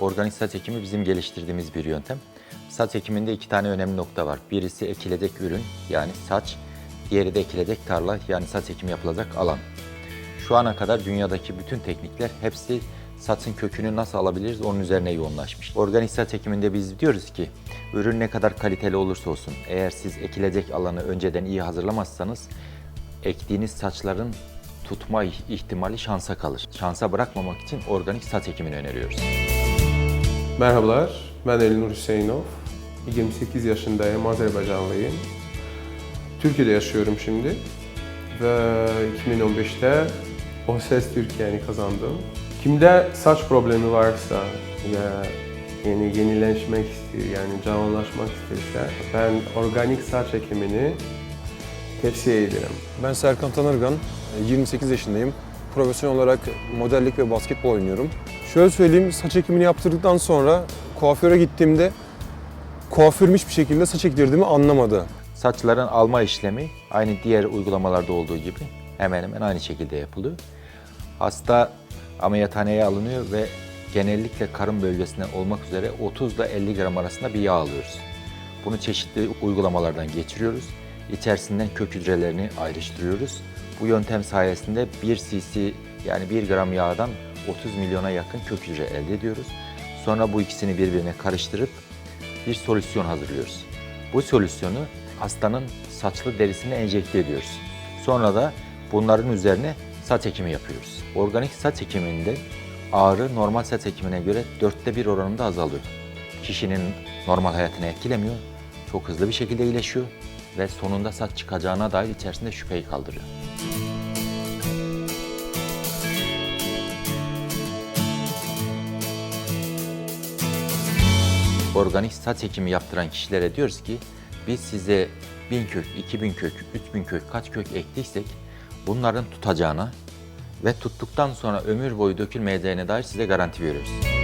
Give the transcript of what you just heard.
Organik saç ekimi bizim geliştirdiğimiz bir yöntem. Saç ekiminde iki tane önemli nokta var. Birisi ekilecek ürün yani saç, diğeri de ekilecek tarla yani saç ekimi yapılacak alan. Şu ana kadar dünyadaki bütün teknikler hepsi saçın kökünü nasıl alabiliriz onun üzerine yoğunlaşmış. Organik saç ekiminde biz diyoruz ki ürün ne kadar kaliteli olursa olsun eğer siz ekilecek alanı önceden iyi hazırlamazsanız ektiğiniz saçların tutma ihtimali şansa kalır. Şansa bırakmamak için organik saç ekimini öneriyoruz. Merhabalar, ben Elinur Hüseyinov. 28 yaşındayım, Azerbaycanlıyım. Türkiye'de yaşıyorum şimdi ve 2015'te O Ses Türkiye'ni kazandım. Kimde saç problemi varsa ya yeni yenileşmek istiyor, yani canlılaşmak isterse ben organik saç ekimini tavsiye ederim. Ben Serkan Tanırgan, 28 yaşındayım. Profesyonel olarak modellik ve basketbol oynuyorum. Şöyle söyleyeyim, saç ekimini yaptırdıktan sonra kuaföre gittiğimde kuaförüm hiçbir şekilde saç ektirdiğimi anlamadı. Saçların alma işlemi aynı diğer uygulamalarda olduğu gibi hemen hemen aynı şekilde yapılıyor. Hasta ameliyathaneye alınıyor ve genellikle karın bölgesine olmak üzere 30 ile 50 gram arasında bir yağ alıyoruz. Bunu çeşitli uygulamalardan geçiriyoruz. İçerisinden kök hücrelerini ayrıştırıyoruz. Bu yöntem sayesinde 1 cc yani 1 gram yağdan 30 milyona yakın kök hücre elde ediyoruz. Sonra bu ikisini birbirine karıştırıp bir solüsyon hazırlıyoruz. Bu solüsyonu hastanın saçlı derisine enjekte ediyoruz. Sonra da bunların üzerine saç ekimi yapıyoruz. Organik saç ekiminde ağrı normal saç ekimine göre dörtte bir oranında azalıyor. Kişinin normal hayatını etkilemiyor, çok hızlı bir şekilde iyileşiyor ve sonunda saç çıkacağına dair içerisinde şüpheyi kaldırıyor. Organik saç ekimi yaptıran kişilere diyoruz ki biz size 1000 kök, 2000 kök, 3000 kök kaç kök ektiysek bunların tutacağına ve tuttuktan sonra ömür boyu dökülmeyeceğine dair size garanti veriyoruz.